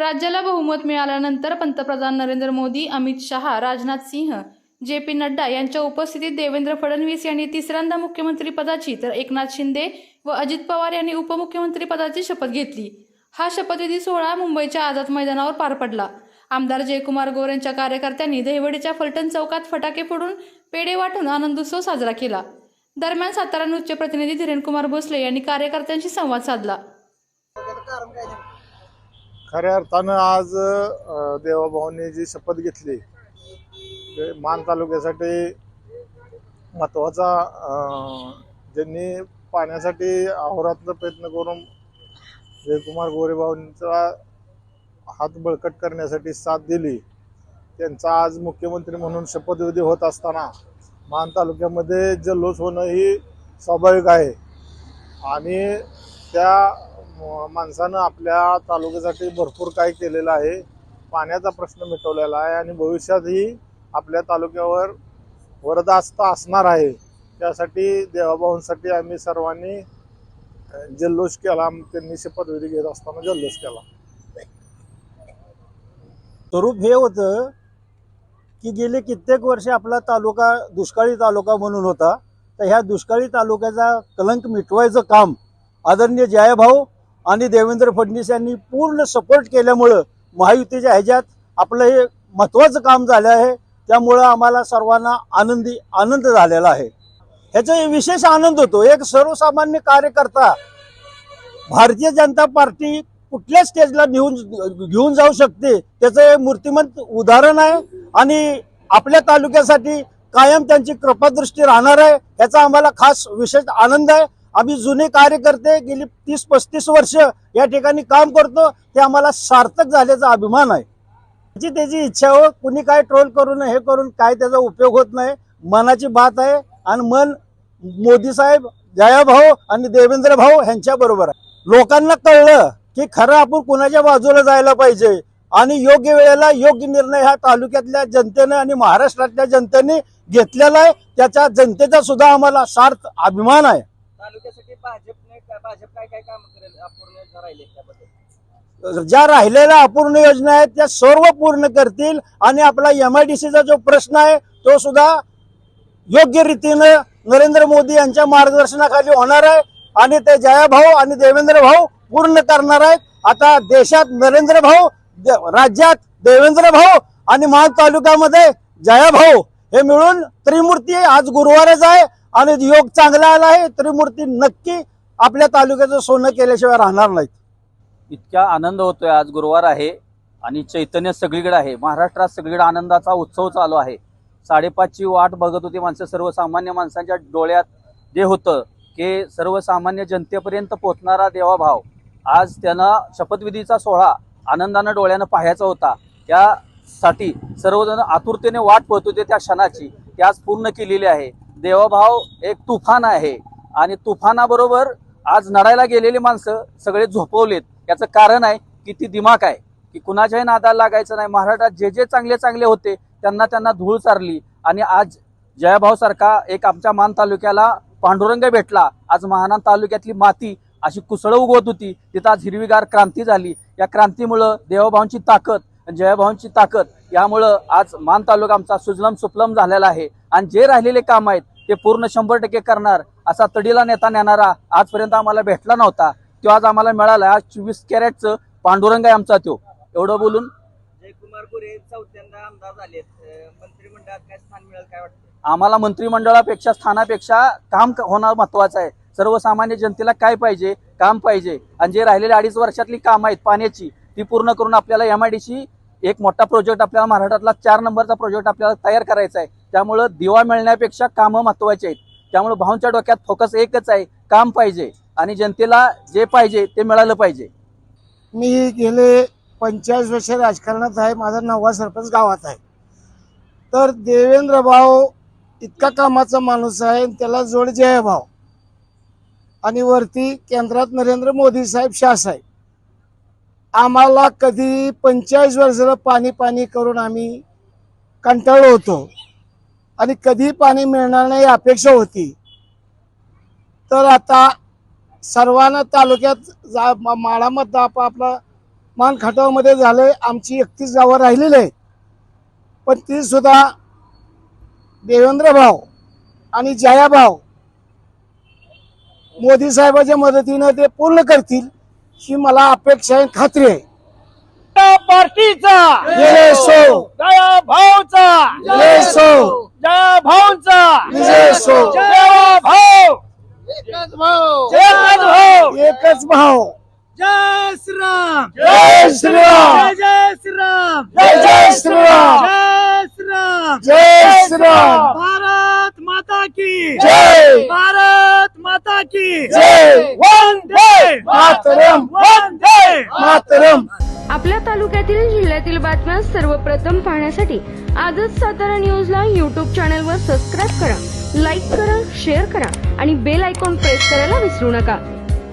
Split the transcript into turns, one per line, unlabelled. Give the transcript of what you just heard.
राज्याला बहुमत मिळाल्यानंतर पंतप्रधान नरेंद्र मोदी अमित शहा राजनाथ सिंह जे पी नड्डा यांच्या उपस्थितीत देवेंद्र फडणवीस यांनी तिसऱ्यांदा मुख्यमंत्रीपदाची तर एकनाथ शिंदे व अजित पवार यांनी उपमुख्यमंत्रीपदाची शपथ घेतली हा शपथविधी सोहळा मुंबईच्या आझाद मैदानावर पार पडला आमदार जयकुमार गोर यांच्या कार्यकर्त्यांनी दहिवडीच्या फलटण चौकात फटाके फोडून पेढे वाटून आनंदोत्सव साजरा केला दरम्यान सातारा नृत्य प्रतिनिधी कुमार भोसले यांनी कार्यकर्त्यांशी संवाद साधला
खऱ्या अर्थानं आज देवाभाऊंनी जी शपथ घेतली ते मान तालुक्यासाठी महत्वाचा ज्यांनी पाण्यासाठी आहोरात प्रयत्न करून जयकुमार गोरेभाऊंचा हात बळकट करण्यासाठी साथ दिली त्यांचा आज मुख्यमंत्री म्हणून शपथविधी होत असताना मान तालुक्यामध्ये जल्लोष होणं ही स्वाभाविक आहे आणि त्या माणसानं आपल्या तालुक्यासाठी भरपूर काय केलेलं आहे पाण्याचा प्रश्न मिटवलेला आहे आणि भविष्यातही आपल्या तालुक्यावर वरदास्त असणार आहे त्यासाठी देवाभाऊंसाठी आम्ही सर्वांनी जल्लोष केला त्यांनी शपथविधी घेत असताना जल्लोष केला
स्वरूप हे होतं की गेले कित्येक वर्ष आपला तालुका दुष्काळी तालुका म्हणून होता तर ह्या दुष्काळी तालुक्याचा कलंक मिटवायचं काम आदरणीय जयाभाऊ आणि देवेंद्र फडणवीस यांनी पूर्ण सपोर्ट केल्यामुळं महायुतीच्या ह्याच्यात आपलं हे महत्वाचं काम झालं आहे त्यामुळं आम्हाला सर्वांना आनंदी आनंद झालेला आहे ह्याचा विशेष आनंद होतो एक सर्वसामान्य कार्यकर्ता भारतीय जनता पार्टी कुठल्या स्टेजला नेऊन घेऊन जाऊ शकते त्याचं हे मूर्तिमंत उदाहरण आहे आणि आपल्या तालुक्यासाठी कायम त्यांची कृपादृष्टी राहणार आहे याचा आम्हाला खास विशेष आनंद आहे आम्ही जुने कार्यकर्ते गेली तीस पस्तीस वर्ष या ठिकाणी काम करतो ते आम्हाला सार्थक झाल्याचा अभिमान आहे त्याची त्याची इच्छा हो कुणी काय ट्रोल करून हे करून काय त्याचा उपयोग होत नाही मनाची बात आहे आणि मन मोदी साहेब भाऊ आणि देवेंद्र भाऊ ह्यांच्या बरोबर आहे लोकांना कळलं की खरं आपण कुणाच्या बाजूला जायला पाहिजे आणि योग्य वेळेला योग्य निर्णय ह्या तालुक्यातल्या जनतेने आणि महाराष्ट्रातल्या जनतेने घेतलेला आहे त्याच्या जनतेचा सुद्धा आम्हाला सार्थ अभिमान आहे भाजप काय काय काम करेल ज्या राहिलेल्या अपूर्ण योजना आहेत त्या सर्व पूर्ण करतील आणि आपला एम आय डी सीचा जो प्रश्न आहे तो सुद्धा योग्य रीतीनं नरेंद्र मोदी यांच्या मार्गदर्शनाखाली होणार आहे आणि ते जयाभाऊ आणि देवेंद्र भाऊ पूर्ण करणार आहेत आता देशात नरेंद्र भाऊ राज्यात देवेंद्र भाऊ आणि महा तालुक्यामध्ये जयाभाऊ हे मिळून त्रिमूर्ती आज गुरुवारच आहे आणि योग चांगला आला आहे त्रिमूर्ती नक्की आपल्या तालुक्याचं सोनं केल्याशिवाय राहणार नाहीत
इतका आनंद होतोय आज गुरुवार आहे आणि चैतन्य सगळीकडे आहे महाराष्ट्रात सगळीकडे आनंदाचा उत्सव चालू आहे साडेपाचची वाट बघत होती माणसं सर्वसामान्य माणसांच्या डोळ्यात जे होतं की सर्वसामान्य जनतेपर्यंत पोहोचणारा देवाभाव आज त्यांना शपथविधीचा सोहळा आनंदानं डोळ्यानं पाहायचा होता त्यासाठी सर्वजण आतुरतेने वाट पोहत होते त्या क्षणाची ती आज पूर्ण केलेली आहे देवाभाव एक तुफान आहे आणि तुफानाबरोबर आज नडायला गेलेली माणसं सगळे झोपवलेत याचं कारण आहे की ती दिमाग आहे की कुणाच्याही नादाला लागायचं नाही महाराष्ट्रात जे जे चांगले चांगले होते त्यांना त्यांना धूळ चारली आणि आज जयाभाऊसारखा एक आमच्या मान तालुक्याला पांडुरंग भेटला आज महानान तालुक्यातली माती अशी कुसळं उगवत होती तिथं आज हिरवीगार क्रांती झाली या क्रांतीमुळं देवाभावांची ताकद जयभावांची ताकद यामुळं आज मान तालुका आमचा सुजलम सुफलम झालेला आहे आणि जे राहिलेले काम आहेत ते पूर्ण शंभर टक्के करणार असा तडीला नेता नेणारा आजपर्यंत आम्हाला भेटला नव्हता तो आज आम्हाला मिळाला आज चोवीस कॅरेटचं पांडुरंग आहे आमचा तो एवढं बोलून जयकुमार आमदार झाले मंत्रिमंडळात काय स्थान मिळेल काय आम्हाला मंत्रिमंडळापेक्षा स्थानापेक्षा काम होणं महत्वाचं आहे सर्वसामान्य जनतेला काय पाहिजे काम पाहिजे आणि जे राहिलेले अडीच वर्षातली काम आहेत पाण्याची ती पूर्ण करून आपल्याला एम आय डी एक मोठा प्रोजेक्ट आपल्याला महाराष्ट्रातला चार नंबरचा प्रोजेक्ट आपल्याला तयार करायचा आहे त्यामुळं दिवा मिळण्यापेक्षा कामं महत्त्वाची आहेत त्यामुळे भाऊंच्या डोक्यात फोकस एकच आहे काम पाहिजे आणि जनतेला जे पाहिजे ते मिळालं पाहिजे
मी गेले पंचेचाळीस वर्ष राजकारणात आहे माझा नववा सरपंच गावात आहे तर देवेंद्र भाऊ इतका कामाचा माणूस आहे त्याला जोड जय भाऊ आणि वरती केंद्रात नरेंद्र मोदी साहेब शाह साहेब आम्हाला कधी पंचेचाळीस वर्ष पाणी पाणी करून आम्ही कंटाळलो होतो आणि कधी पाणी मिळणार नाही अपेक्षा होती तर आता सर्वांना तालुक्यात जा माळामध्ये आप आपला झालं झाले आमची एकतीस गावं राहिलेली आहेत पण तीसुद्धा देवेंद्र भाऊ आणि जया भाऊ मोदी साहेबाच्या मदतीनं ते पूर्ण करतील ही मला अपेक्षा आहे खात्री आहे पार्टीचा सो दया भाऊचा सो जय भाऊचा सो जय
भाऊ एकच भाऊ भाऊ एकच भाऊ जय श्रीराम जय श्रीराम जय श्रीराम जय जय श्रीराम जय श्रीराम जय श्रीराम भारत
माता की जय भारत माता की मातरम
मातरम आपल्या तालुक्यातील जिल्ह्यातील बातम्या सर्वप्रथम पाहण्यासाठी आजच सातारा ला युट्यूब वर सबस्क्राईब करा लाईक करा शेअर करा आणि बेल आयकॉन प्रेस करायला विसरू नका